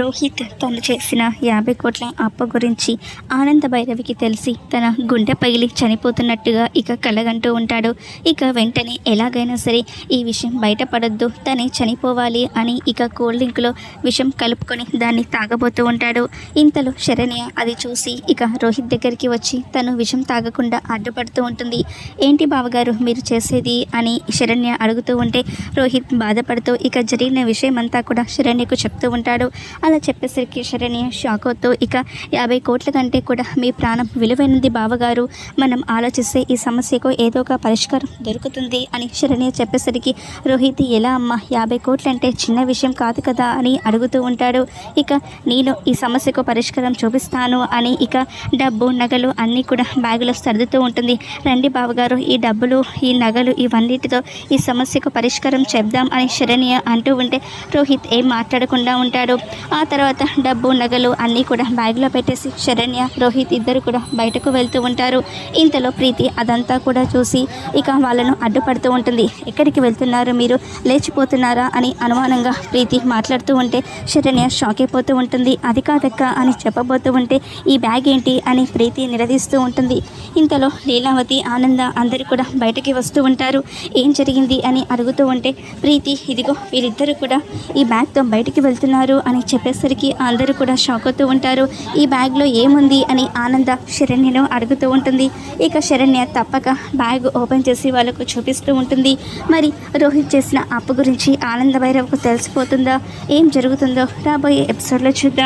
రోహిత్ తను చేసిన యాభై కోట్ల అప్పు గురించి ఆనంద భైరవికి తెలిసి తన గుండె పగిలి చనిపోతున్నట్టుగా ఇక కలగంటూ ఉంటాడు. ఇక వెంటనే ఎలాగైనా సరే ఈ విషయం బయటపడొద్దు తనే చనిపోవాలి అని ఇక కూల్ డ్రింక్లో విషం కలుపుకొని దాన్ని తాగబోతూ ఉంటాడు. ఇంతలో శరణ్య అది చూసి ఇక రోహిత్ దగ్గరికి వచ్చి తను విషం తాగకుండా అడ్డుపడుతూ ఉంటుంది. ఏంటి బావగారు మీరు చేసేది? అని శరణ్య అడుగుతూ ఉంటే రోహిత్ బాధపడుతూ ఇక జరిగిన విషయం అంతా కూడా శరణ్యకు చెప్తూ ఉంటాడు. అలా చెప్పేసరికి శరణ్య షాక్ అవుతూ ఇక యాభై కోట్ల కంటే కూడా మీ ప్రాణం విలువైనది బావగారు. మనం ఆలోచిస్తే ఈ సమస్యకు ఏదో ఒక పరిష్కారం దొరుకుతుంది అని శరణ్య చెప్పేసరికి రోహిత్ ఎలా అమ్మా? యాభై కోట్లు అంటే చిన్న విషయం కాదు కదా అని అడుగుతూ ఉంటాడు. ఇక నేను ఈ సమస్యకు పరిష్కారం చూపిస్తాను అని ఇక డబ్బు నగలు అన్నీ కూడా బ్యాగులో సర్దుతూ ఉంటుంది. రండి బావగారు ఈ డబ్బులు ఈ నగలు ఇవన్నిటితో ఈ సమస్యకు పరిష్కారం చెప్దాం అని శరణ్య అంటూ ఉంటే రోహిత్ ఏం మాట్లాడకుండా ఉంటాడు. ఆ తర్వాత డబ్బు నగలు అన్నీ కూడా బ్యాగ్లో పెట్టేసి శరణ్య రోహిత్ ఇద్దరు కూడా బయటకు వెళ్తూ ఉంటారు. ఇంతలో ప్రీతి అదంతా కూడా చూసి ఇక వాళ్ళను అడ్డుపడుతూ ఉంటుంది. ఎక్కడికి వెళ్తున్నారు మీరు? లేచిపోతున్నారా? అని అనుమానంగా ప్రీతి మాట్లాడుతూ ఉంటే శరణ్య షాక్ అయిపోతూ ఉంటుంది. అది కాదక్క అని చెప్పబోతూ ఉంటే ఈ బ్యాగ్ ఏంటి? అని ప్రీతి నిలదీస్తూ ఉంటుంది. ఇంతలో లీలావతి ఆనంద అందరూ కూడా బయటకి వస్తూ ఉంటారు. ఏం జరిగింది? అని అడుగుతూ ఉంటే ప్రీతి ఇదిగో వీరిద్దరూ కూడా ఈ బ్యాగ్తో బయటికి వెళ్తున్నారు అని చెప్పేసరికి అందరూ కూడా షాక్ అవుతూ ఉంటారు. ఈ బ్యాగ్లో ఏముంది అని ఆనంద శరణ్యను అడుగుతూ ఉంటుంది. ఇక శరణ్య తప్పక బ్యాగ్ ఓపెన్ చేసి వాళ్ళకు చూపిస్తూ ఉంటుంది. మరి రోహిత్ చేసిన అప్పు గురించి ఆనంద భైరవ్కు తెలిసిపోతుందా? ఏం జరుగుతుందో రాబోయే ఎపిసోడ్లో చూద్దాం.